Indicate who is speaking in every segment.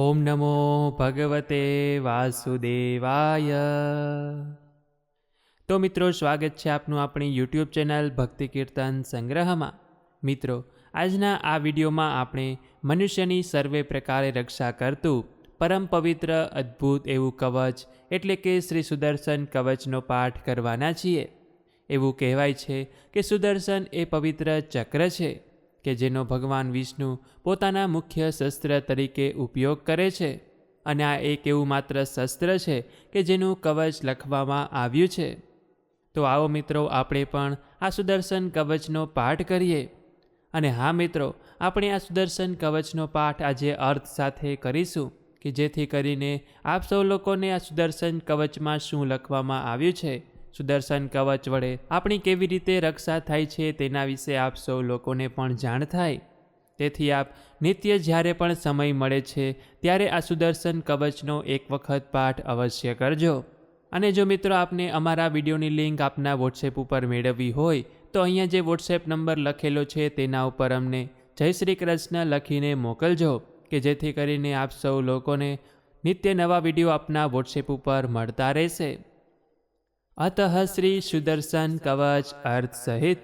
Speaker 1: ઓમ નમો ભગવતે વાસુદેવાય. તો મિત્રો, સ્વાગત છે આપનું આપણી યુટ્યુબ ચેનલ ભક્તિ કીર્તન સંગ્રહમાં. મિત્રો, આજના આ વિડીયોમાં આપણે મનુષ્યની સર્વે પ્રકારે રક્ષા કરતું પરમ પવિત્ર, અદ્ભુત એવું કવચ, એટલે કે શ્રી સુદર્શન કવચનો પાઠ કરવાના છીએ. એવું કહેવાય છે કે સુદર્શન એ પવિત્ર ચક્ર છે. કે જેનો ભગવાન વિષ્ણુ પોતાના મુખ્ય શસ્ત્ર તરીકે ઉપયોગ કરે છે. અને આ એક એવું માત્ર શસ્ત્ર છે કે જેનું કવચ લખવામાં આવ્યું છે. તો આવો મિત્રો, આપણે પણ આ સુદર્શન કવચનો પાઠ કરીએ. અને હા મિત્રો, આપણે આ સુદર્શન કવચનો પાઠ આજે અર્થ સાથે કરીશું, કે જેથી કરીને આપ સૌ લોકોને આ સુદર્શન કવચમાં શું લખવામાં આવ્યું છે. સુદર્શન કવચ વડે આપણી કેવી રીતે રક્ષા થાય છે તેના વિશે આપ સૌ લોકોને પણ જાણ થાય. તેથી આપ નિત્ય જ્યારે પણ સમય મળે છે, ત્યારે આ સુદર્શન કવચનો એક વખત પાઠ અવશ્ય કરજો. અને જો મિત્રો આપને અમારા વિડીયોની લિંક આપના વોટ્સએપ ઉપર મેળવવી હોય, તો અહીંયા જે વોટ્સએપ નંબર લખેલો છે તેના ઉપર અમને જય શ્રી કૃષ્ણ લખીને મોકલજો, કે જેથી કરીને આપ સૌ લોકોને નિત્ય નવા વીડિયો આપના વોટ્સએપ ઉપર મળતા રહેશે. અતઃ શ્રી સુદર્શન કવચ અર્થ સહિત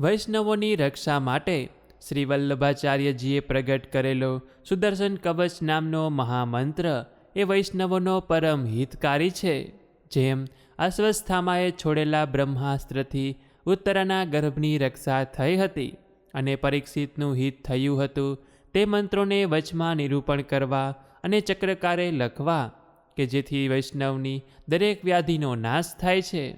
Speaker 1: વૈષ્ણવોની રક્ષા માટે શ્રી વલ્લભાચાર્યજીએ પ્રગટ કરેલો સુદર્શન કવચ નામનો મહામંત્ર એ વૈષ્ણવોનો પરમ હિતકારી છે, જેમ અસ્વસ્થામાએ છોડેલા બ્રહ્માસ્ત્રથી ઉત્તરાના ગર્ભની રક્ષા થઈ હતી અને પરીક્ષિતનું હિત થયું હતું, તે મંત્રોને વચમાં નિરૂપણ કરવા અને ચક્રકારે લખવા કે જેથી વૈષ્ણવની દરેક વ્યાધિનો નાશ થાય છે.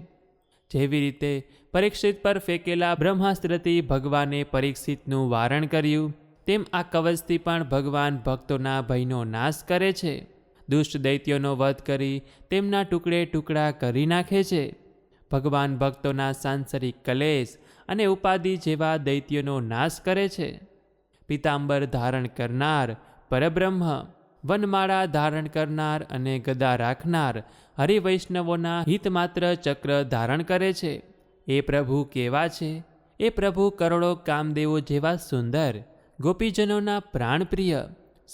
Speaker 1: જેવી રીતે પરીક્ષિત પર ફેંકેલા બ્રહ્માસ્ત્રથી ભગવાને પરીક્ષિતનું વારણ કર્યું, તેમ આ કવચથી પણ ભગવાન ભક્તોના ભયનો નાશ કરે છે. દુષ્ટ દૈત્યોનો વધ કરી તેમના ટુકડે ટુકડા કરી નાખે છે. ભગવાન ભક્તોના સાંસારિક કલેશ અને ઉપાધિ જેવા દૈત્યોનો નાશ કરે છે. પિતાંબર ધારણ કરનાર પરબ્રહ્મ વનમાળા ધારણ કરનાર અને ગદા રાખનાર હરિવૈષ્ણવોના હિતમાત્ર ચક્ર ધારણ કરે છે. એ પ્રભુ કેવા છે? એ પ્રભુ કરોડો કામદેવો જેવા સુંદર, ગોપીજનોના પ્રાણપ્રિય.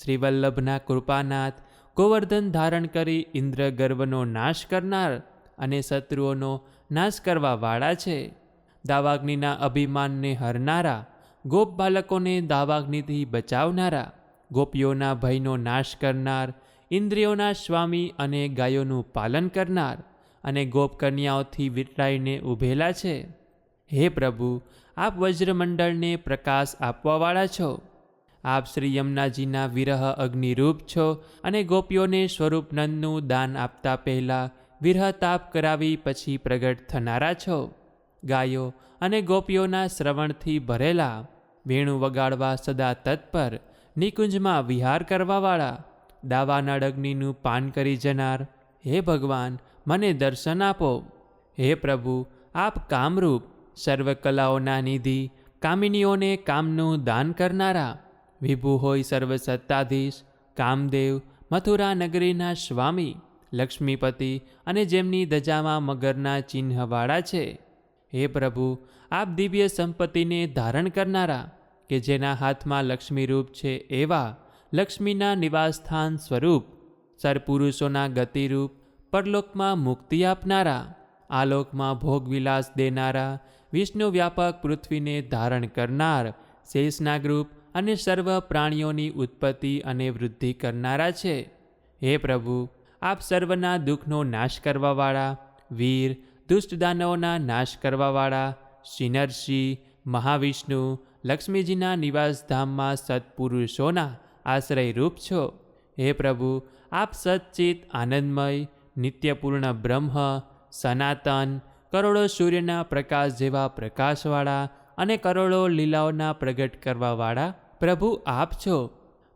Speaker 1: શ્રીવલ્લભના કૃપાનાથ, ગોવર્ધન ધારણ કરી ઇન્દ્ર ગર્વનો નાશ કરનાર અને શત્રુઓનો નાશ કરવાવાળા છે. દાવાગ્નિના અભિમાનને હરનારા, ગોપ બાલકોને દાવાગ્નિથી બચાવનારા. ગોપીઓના ભયનો નાશ કરનાર, ઇન્દ્રિયોના સ્વામી અને ગાયોનું પાલન કરનાર અને ગોપકન્યાઓથી વિટરાઈને ઊભેલા છે. હે પ્રભુ, આપ વજ્રમંડળને પ્રકાશ આપવાવાળા છો. આપ શ્રી યમુનાજીના વિરહ અગ્નિરૂપ છો અને ગોપીઓને સ્વરૂપ નંદનું દાન આપતા પહેલાં વિરહ તાપ કરાવી પછી પ્રગટ થનારા છો. ગાયો અને ગોપીઓના શ્રવણથી ભરેલા, વેણું વગાડવા સદા તત્પર નિકુંજમાં વિહાર કરવાવાળા દાવાના અગ્નિનું પાન કરી જનાર, હે ભગવાન, મને દર્શન આપો. હે પ્રભુ, આપ કામરૂપ સર્વ કલાઓના નિધિ, કામિનીઓને કામનું દાન કરનારા. વિભુ હોય સર્વસત્તાધીશ, કામદેવ, મથુરા નગરીના સ્વામી, લક્ષ્મીપતિ અને જેમની દજામાં મગરના ચિહ્નવાળા છે. હે પ્રભુ, આપ દિવ્ય સંપત્તિને ધારણ કરનારા. કે જેના હાથમાં લક્ષ્મીરૂપ છે એવા લક્ષ્મીના નિવાસસ્થાન સ્વરૂપ, સરપુરુષોના ગતિરૂપ, પરલોકમાં મુક્તિ આપનારા, આલોકમાં ભોગવિલાસ દેનારા, વિષ્ણુ વ્યાપક પૃથ્વીને ધારણ કરનાર, શેષનાગરૂપ અને સર્વ પ્રાણીઓની ઉત્પત્તિ અને વૃદ્ધિ કરનારા છે. હે પ્રભુ, આપ સર્વના દુઃખનો નાશ કરવાવાળા, વીર દુષ્ટ દાનવોના નાશ કરવાવાળા, સિનર્ષિ, મહાવિષ્ણુ લક્ષ્મીજીના નિવાસધામમાં સત્પુરુષોના આશ્રય રૂપ છો. હે પ્રભુ, આપ સચ્ચિત, આનંદમય, નિત્યપૂર્ણ બ્રહ્મ, સનાતન, કરોડો સૂર્યના પ્રકાશ જેવા પ્રકાશવાળા અને કરોડો લીલાઓના પ્રગટ કરવાવાળા પ્રભુ આપ છો.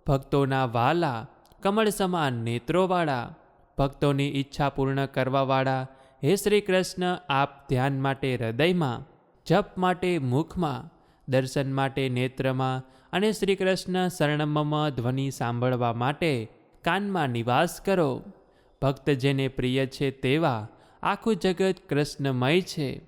Speaker 1: ભક્તોના વાલા કમળ સમાન નેત્રોવાળા, ભક્તોની ઈચ્છા પૂર્ણ કરવાવાળા, હે શ્રી કૃષ્ણ, આપ ધ્યાન માટે હૃદયમાં, જપ માટે મુખમાં દર્શન માટે નેત્રમાં અને શ્રી કૃષ્ણ શરણમમ ધ્વનિ સાંભળવા માટે કાનમાં નિવાસ કરો. ભક્ત જેને પ્રિય છે તેવા આખું જગત કૃષ્ણમય છે.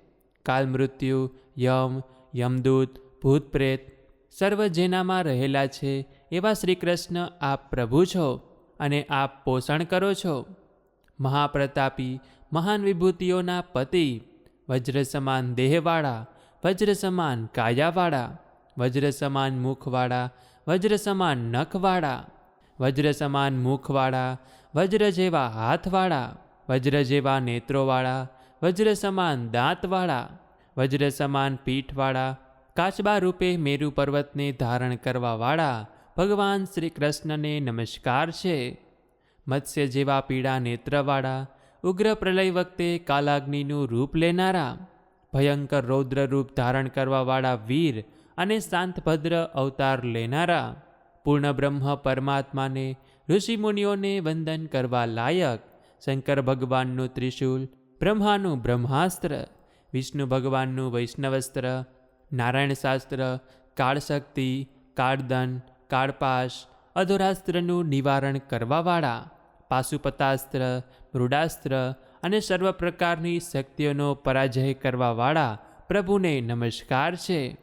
Speaker 1: કાલ મૃત્યુ, યમ, યમદૂત ભૂત પ્રેત સર્વ જેનામાં રહેલા છે એવા શ્રી કૃષ્ણ આપ પ્રભુ છો અને આપ પોષણ કરો છો. મહાપ્રતાપી મહાન વિભૂતિઓના પતિ વજ્ર સમાન દેહવાળા વજ્ર સમાન કાયાવાળા વજ્ર સમાન મુખવાળા વજ્ર સમાન નખવાળા વજ્ર સમાન મુખવાળા, વજ્ર જેવા હાથવાળા, વજ્ર જેવા નેત્રોવાળા વજ્ર સમાન દાંતવાળા વજ્ર સમાન પીઠવાળા, કાચબા રૂપે મેરુ પર્વતને ધારણ કરવાવાળા ભગવાન શ્રી કૃષ્ણને નમસ્કાર છે. મત્સ્ય જેવા પીળા નેત્રવાળા, ઉગ્ર પ્રલય વખતે કાલાગ્નિનું રૂપ લેનારા ભયંકર રૌદ્રરૂપ ધારણ કરવાવાળા વીર અને શાંતભદ્ર અવતાર લેનારા. પૂર્ણ બ્રહ્મ પરમાત્માને, ઋષિમુનિઓને વંદન કરવા લાયક. શંકર ભગવાનનું ત્રિશૂલ, બ્રહ્માનું બ્રહ્માસ્ત્ર, વિષ્ણુ ભગવાનનું વૈષ્ણવસ્ત્ર, નારાયણ શાસ્ત્ર, કાળશક્તિ, કાળદન, કાળપાશ, અધુરાસ્ત્રનું નિવારણ કરવાવાળા. પાશુપતાસ્ત્ર, મૃડાસ્ત્ર અને સર્વ પ્રકારની શક્તિઓનો પરાજય કરવાવાળા પ્રભુને નમસ્કાર છે.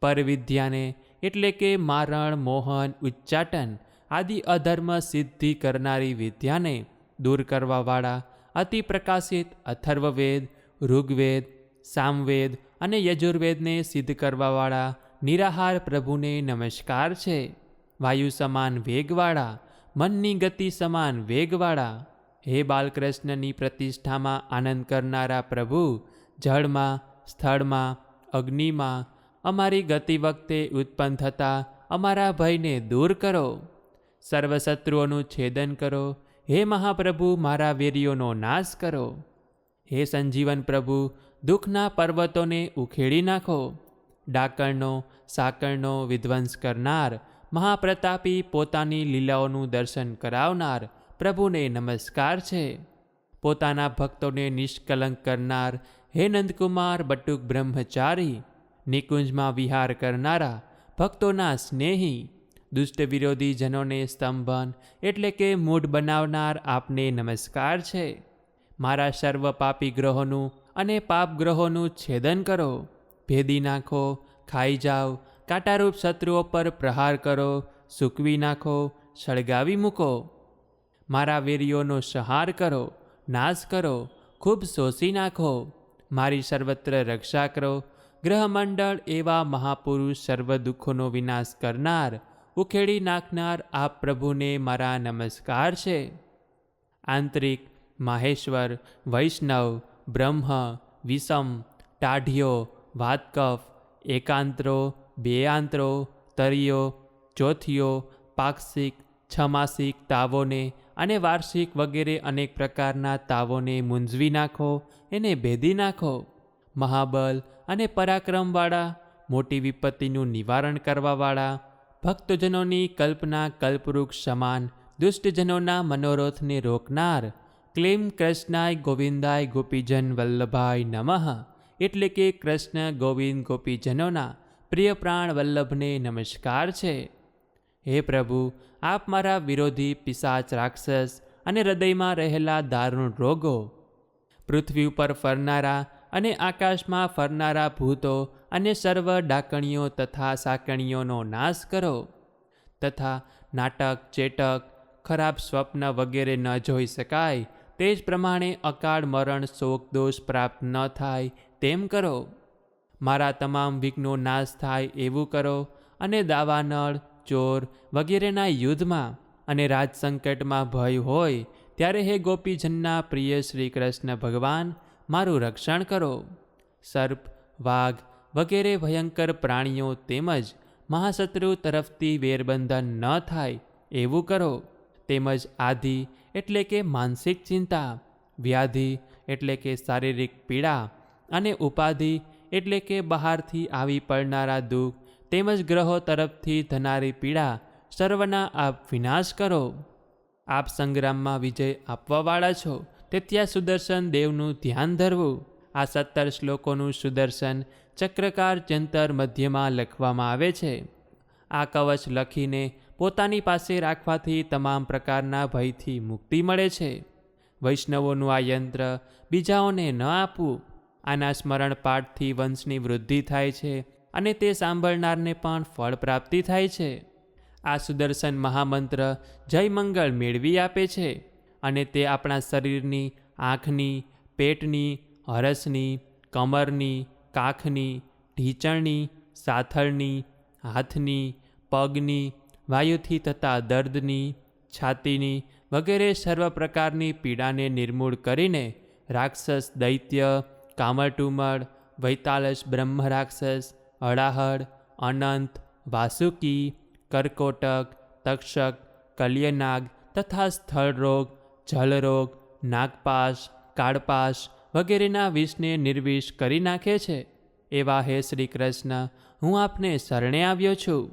Speaker 1: પરવિદ્યાને એટલે કે મારણ, મોહન, ઉચ્ચાટન આદિ અધર્મ સિદ્ધિ કરનારી વિદ્યાને દૂર કરવાવાળા અતિ પ્રકાશિત અથર્વવેદ, ઋગ્વેદ, સામવેદ અને યજુર્વેદને સિદ્ધ કરવાવાળા નિરાહાર પ્રભુને નમસ્કાર છે. વાયુ સમાન વેગવાળા, મનની ગતિ સમાન વેગવાળા હે બાલકૃષ્ણની પ્રતિષ્ઠામાં આનંદ કરનારા પ્રભુ, જળમાં, સ્થળમાં, અગ્નિમાં અમારી ગતિ વખતે ઉત્પન્ન થતા અમારા ભયને દૂર કરો. સર્વશત્રુઓનું છેદન કરો. હે મહાપ્રભુ, મારા વેરીઓનો નાશ કરો. હે સંજીવન પ્રભુ, દુઃખના પર્વતોને ઉખેડી નાખો. ડાકણનો સાકળનો વિધ્વંસ કરનાર મહાપ્રતાપી પોતાની લીલાઓનું દર્શન કરાવનાર પ્રભુને નમસ્કાર છે. પોતાના ભક્તોને નિષ્કલંક કરનાર હે નંદકુમાર બટુક બ્રહ્મચારી, નિકુંજમાં વિહાર કરનારા ભક્તોના સ્નેહી, દુષ્ટ વિરોધી જનોને સ્તંભન એટલે કે મૂઢ બનાવનાર આપને નમસ્કાર છે. મારા સર્વ પાપી ગ્રહોનું અને પાપ ગ્રહોનું છેદન કરો. ભેદી નાખો, ખાઈ જાઓ, કાંટારૂપ શત્રુઓ પર પ્રહાર કરો, સૂકવી નાખો, સળગાવી મૂકો. મારા વીર્યોનો સહાર કરો, નાશ કરો, ખૂબ શોષી નાખો. મારી સર્વત્ર રક્ષા કરો. ગ્રહમંડળ એવા મહાપુરુષ સર્વ દુઃખોનો વિનાશ કરનાર, ઉખેડી નાખનાર આ પ્રભુને મારા નમસ્કાર છે. આંતરિક માહેશ્વર, વૈષ્ણવ, બ્રહ્મ, વિષમ, ટાઢિયો, વાતકફ, એકાંતરો બેઆંતરો તરિયો, ચોથિયો, પાક્ષિક, છમાસિક તાવોને અને વાર્ષિક વગેરે અનેક પ્રકારના તાવોને મૂંઝવી નાખો, એને ભેદી નાખો. મહાબલ અને પરાક્રમવાળા, મોટી વિપત્તિનું નિવારણ કરવાવાળા, ભક્તજનોની કલ્પના કલ્પવૃક્ષ સમાન, દુષ્ટજનોના મનોરથને રોકનાર, ક્લેમ કૃષ્ણાય ગોવિંદાય ગોપીજન વલ્લભાય નમઃ. એટલે કે કૃષ્ણ ગોવિંદ ગોપીજનોના પ્રિય પ્રાણ વલ્લભને નમસ્કાર છે. હે પ્રભુ આપ મારા વિરોધી પિશાચ રાક્ષસ અને હૃદયમાં રહેલા દારૂણ રોગો, પૃથ્વી ઉપર ફરનારા અને આકાશમાં ફરનારા ભૂતો અને સર્વ ડાકણીઓ તથા સાકણીઓનો નાશ કરો, તથા નાટક ચેટક ખરાબ સ્વપ્ન વગેરે ન જોઈ શકાય, તે જ પ્રમાણે અકાળ મરણ, શોક, દોષ પ્રાપ્ત ન થાય તેમ કરો. મારા તમામ વિઘ્નો નાશ થાય એવું કરો અને દાવાનળ ચોર વગેરેના યુદ્ધમાં અને રાજ સંકટમાં ભય હોય, ત્યારે હે ગોપીજનના પ્રિય શ્રી કૃષ્ણ ભગવાન, મારું રક્ષણ કરો. સર્પ, વાઘ વગેરે ભયંકર પ્રાણીઓ તેમજ મહાશત્રુ તરફથી વેરબંધન ન થાય એવું કરો. તેમજ આધિ એટલે કે માનસિક ચિંતા, વ્યાધિ એટલે કે શારીરિક પીડા અને ઉપાધિ એટલે કે બહારથી આવી પડનારા દુઃખ તેમજ ગ્રહો તરફથી થનારી પીડા સર્વના આપ વિનાશ કરો. આપ સંગ્રામમાં વિજય આપવાવાળા છો તે ત્યાં સુદર્શન દેવનું ધ્યાન ધરવું. આ સત્તર શ્લોકોનું સુદર્શન ચક્રકાર જંતર મધ્યમાં લખવામાં આવે છે. આ કવચ લખીને પોતાની પાસે રાખવાથી તમામ પ્રકારના ભયથી મુક્તિ મળે છે. વૈષ્ણવોનું આ યંત્ર બીજાઓને ન આપવું. આના સ્મરણ પાઠથી વંશની વૃદ્ધિ થાય છે. અને તે સાંભળનારને પણ ફળ પ્રાપ્તિ થાય છે. આ સુદર્શન મહામંત્ર જય મંગળ મેળવી આપે છે અને તે આપણા શરીરની આંખની, પેટની, હરસની, કમરની, કાખની, ઢીચણની, સાથળની, હાથની, પગની, વાયુથી થતા દર્દની, છાતીની વગેરે સર્વ પ્રકારની પીડાને નિર્મૂળ કરીને રાક્ષસ દૈત્ય, કામરટુમળ વૈતાલસ બ્રહ્મ રાક્ષસ અડાહડ, અનંત, વાસુકી, કર્કોટક, તક્ષક, કલ્યનાગ તથા સ્થળરોગ, જલરોગ, નાગપાશ, કાળપાશ વગેરેના વિષને નિર્વિષ કરી નાખે છે. એવા હે શ્રી કૃષ્ણ હું આપને શરણે આવ્યો છું.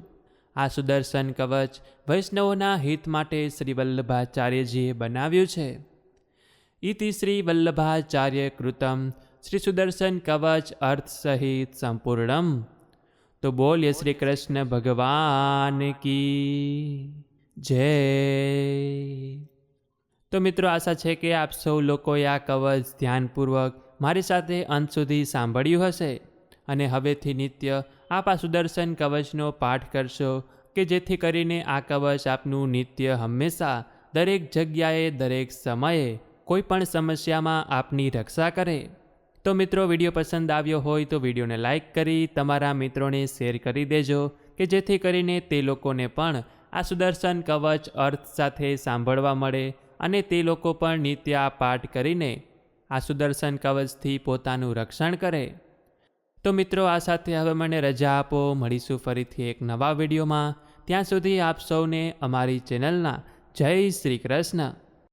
Speaker 1: આ સુદર્શન કવચ વૈષ્ણવોના હિત માટે શ્રી વલ્લભાચાર્યજીએ બનાવ્યું છે. ઇતિ શ્રી વલ્લભાચાર્ય કૃતમ શ્રી સુદર્શન કવચ અર્થ સહિત સંપૂર્ણમ. તો બોલીએ શ્રી કૃષ્ણ ભગવાન કી જય. તો મિત્રો આશા છે કે આપ સૌ લોકોએ આ કવચ ધ્યાનપૂર્વક મારી સાથે અંત સુધી સાંભળ્યું હશે. અને હવેથી નિત્ય આપ આ સુદર્શન કવચનો પાઠ કરશો કે જેથી કરીને આ કવચ આપનું નિત્ય હંમેશા, દરેક જગ્યાએ, દરેક સમયે કોઈ પણ સમસ્યામાં આપની રક્ષા કરે. તો મિત્રો વીડિયો પસંદ આવ્યો હોય તો વિડીયોને લાઇક કરી, તમારા મિત્રોને શેર કરી દેજો કે જેથી કરીને તે લોકોને પણ આ સુદર્શન કવચ અર્થ સાથે સાંભળવા મળે અને તે લોકો પણ નિત્ય પાઠ કરીને આ સુદર્શન કવચથી પોતાનું રક્ષણ કરે. તો મિત્રો આ સાથે હવે મને રજા આપો. મળીશું ફરીથી એક નવા વિડીયોમાં. ત્યાં સુધી આપ સૌને અમારી ચેનલના જય શ્રી કૃષ્ણ.